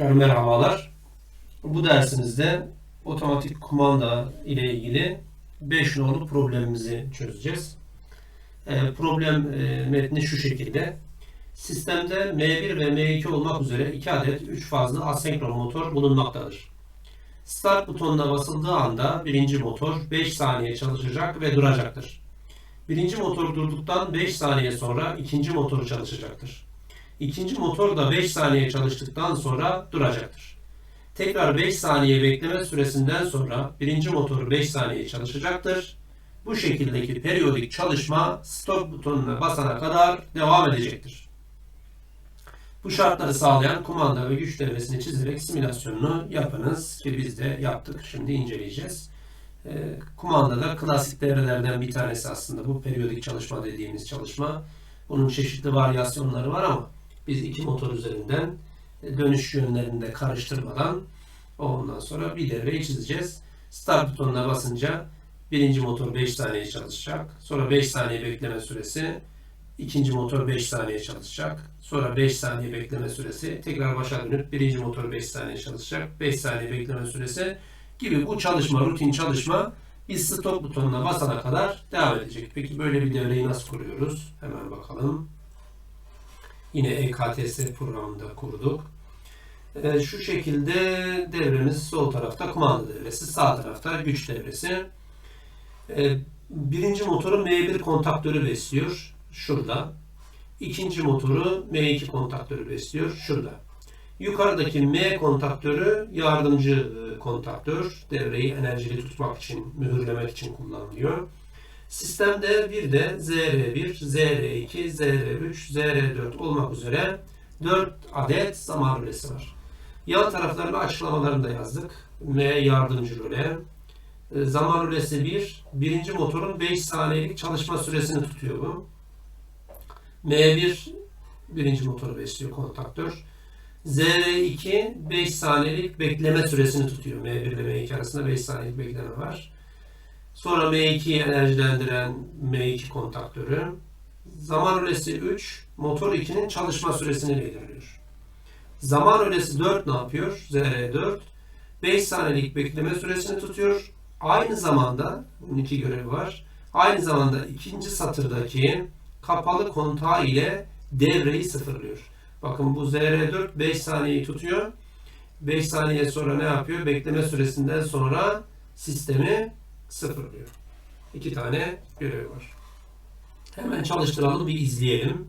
Tekrar merhabalar. Bu dersimizde otomatik kumanda ile ilgili 5 nolu problemimizi çözeceğiz. Ee, problem e, metni şu şekilde. Sistemde M1 ve M2 olmak üzere 2 adet 3 fazlı asenkron motor bulunmaktadır. Start butonuna basıldığı anda birinci motor 5 saniye çalışacak ve duracaktır. Birinci motor durduktan 5 saniye sonra ikinci motor çalışacaktır. İkinci motor da 5 saniye çalıştıktan sonra duracaktır. Tekrar 5 saniye bekleme süresinden sonra birinci motor 5 saniye çalışacaktır. Bu şekildeki periyodik çalışma stop butonuna basana kadar devam edecektir. Bu şartları sağlayan kumanda ve güç devresini çizerek simülasyonunu yapınız ki biz de yaptık. Şimdi inceleyeceğiz. Ee, kumanda da klasik devrelerden bir tanesi aslında bu periyodik çalışma dediğimiz çalışma. Bunun çeşitli varyasyonları var ama biz iki motor üzerinden e, dönüş yönlerinde karıştırmadan ondan sonra bir devreyi çizeceğiz. Start butonuna basınca birinci motor 5 saniye çalışacak. Sonra 5 saniye bekleme süresi. ikinci motor 5 saniye çalışacak. Sonra 5 saniye bekleme süresi. Tekrar başa dönüp birinci motor 5 saniye çalışacak. 5 saniye bekleme süresi gibi bu çalışma, rutin çalışma biz stop butonuna basana kadar devam edecek. Peki böyle bir devreyi nasıl kuruyoruz? Hemen bakalım. Yine EKTS programında kurduk. Ee, şu şekilde devremiz sol tarafta kumanda devresi, sağ tarafta güç devresi. Ee, birinci motoru M1 kontaktörü besliyor. Şurada. İkinci motoru M2 kontaktörü besliyor. Şurada. Yukarıdaki M kontaktörü yardımcı e, kontaktör. Devreyi enerjili tutmak için, mühürlemek için kullanılıyor. Sistemde bir de ZR1, ZR2, ZR3, ZR4 olmak üzere 4 adet zaman rölesi var. Yan taraflarında açıklamalarını da yazdık. M yardımcı röle. E, Zaman rölesi 1, birinci motorun 5 saniyelik çalışma süresini tutuyor bu. M1 birinci motoru besliyor kontaktör. ZR2 5 saniyelik bekleme süresini tutuyor. M1 ile M2 arasında 5 saniyelik bekleme var. Sonra M2'yi enerjilendiren M2 kontaktörü. Zaman rölesi 3, motor 2'nin çalışma süresini belirliyor. Zaman rölesi 4 ne yapıyor? ZR4 5 saniyelik bekleme süresini tutuyor. Aynı zamanda bunun iki görevi var. Aynı zamanda ikinci satırdaki kapalı kontağı ile devreyi sıfırlıyor. Bakın bu ZR4 5 saniyeyi tutuyor. 5 saniye sonra ne yapıyor? Bekleme süresinden sonra sistemi sıfırlıyor. İki tane görev var. Hemen çalıştıralım bir izleyelim.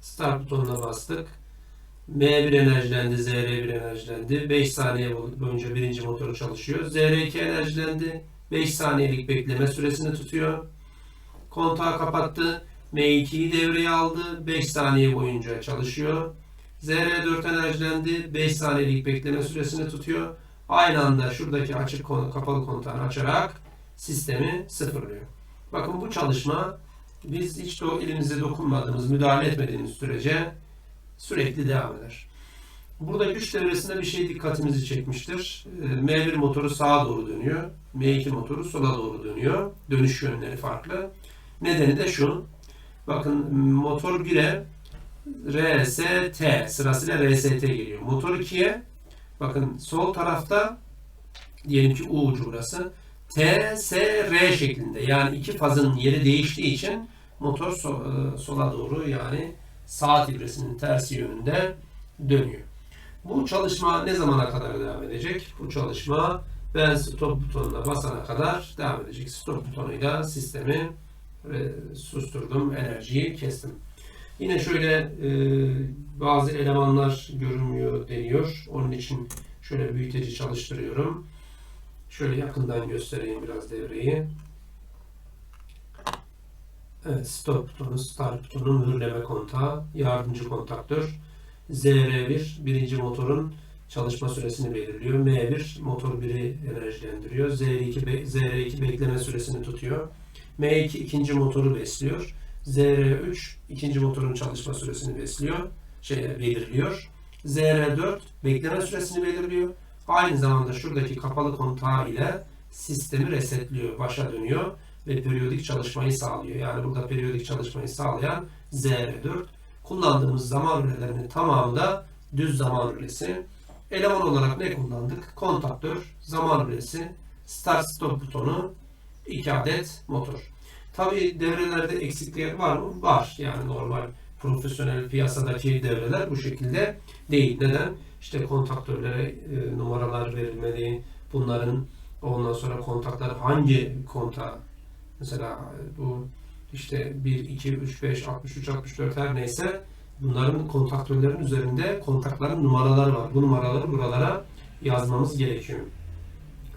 Start butonuna bastık. M1 enerjilendi, ZR1 enerjilendi. 5 saniye boyunca birinci motoru çalışıyor. ZR2 enerjilendi. 5 saniyelik bekleme süresini tutuyor. Kontağı kapattı. M2'yi devreye aldı. 5 saniye boyunca çalışıyor. ZR4 enerjilendi. 5 saniyelik bekleme süresini tutuyor. Aynı anda şuradaki açık konu, kapalı kontağını açarak sistemi sıfırlıyor. Bakın bu çalışma biz hiç de elimize dokunmadığımız, müdahale etmediğimiz sürece sürekli devam eder. Burada güç devresinde bir şey dikkatimizi çekmiştir. Ee, M1 motoru sağa doğru dönüyor. M2 motoru sola doğru dönüyor. Dönüş yönleri farklı. Nedeni de şu. Bakın motor 1'e RST sırasıyla RST geliyor. Motor 2'ye bakın sol tarafta diyelim ki U ucu burası. TSR şeklinde yani iki fazın yeri değiştiği için motor so- sola doğru yani saat ibresinin tersi yönünde dönüyor. Bu çalışma ne zamana kadar devam edecek? Bu çalışma ben stop butonuna basana kadar devam edecek. Stop butonuyla sistemi susturdum, enerjiyi kestim. Yine şöyle e, bazı elemanlar görünmüyor deniyor. Onun için şöyle büyüteci çalıştırıyorum. Şöyle yakından göstereyim biraz devreyi. Evet, stop butonu, start butonu, mühürleme kontağı, yardımcı kontaktör. ZR1 birinci motorun çalışma süresini belirliyor. M1 motor 1'i enerjilendiriyor. Z2, be- ZR2 bekleme süresini tutuyor. M2 ikinci motoru besliyor. ZR3 ikinci motorun çalışma süresini besliyor. Şey belirliyor. ZR4 bekleme süresini belirliyor. Aynı zamanda şuradaki kapalı kontağı ile sistemi resetliyor, başa dönüyor ve periyodik çalışmayı sağlıyor. Yani burada periyodik çalışmayı sağlayan ZR4 kullandığımız zaman öğelerinin tamamı da düz zaman rölesi. Eleman olarak ne kullandık? Kontaktör, zaman rölesi, start stop butonu, 2 adet motor. Tabi devrelerde eksiklikler var mı? Var. Yani normal profesyonel piyasadaki devreler bu şekilde değil. Neden? İşte kontaktörlere e, numaralar verilmeli. Bunların ondan sonra kontaklar hangi konta mesela e, bu işte 1, 2, 3, 5, 63, 64 her neyse bunların kontaktörlerin üzerinde kontakların numaraları var. Bu numaraları buralara yazmamız gerekiyor.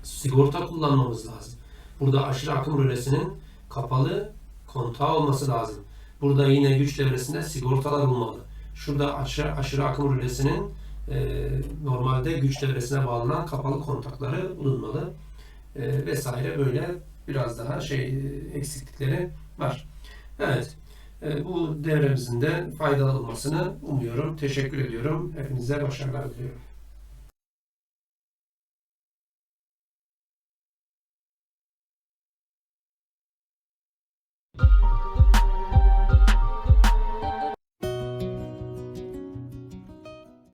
Sigorta kullanmamız lazım. Burada aşırı akım rölesinin kapalı kontağı olması lazım. Burada yine güç devresinde sigortalar olmalı. Şurada aşırı, aşırı akım rölesinin e, normalde güç devresine bağlanan kapalı kontakları bulunmalı. E, vesaire böyle biraz daha şey e, eksiklikleri var. Evet. e, bu devremizin de faydalı olmasını umuyorum. Teşekkür ediyorum. Hepinize başarılar diliyorum.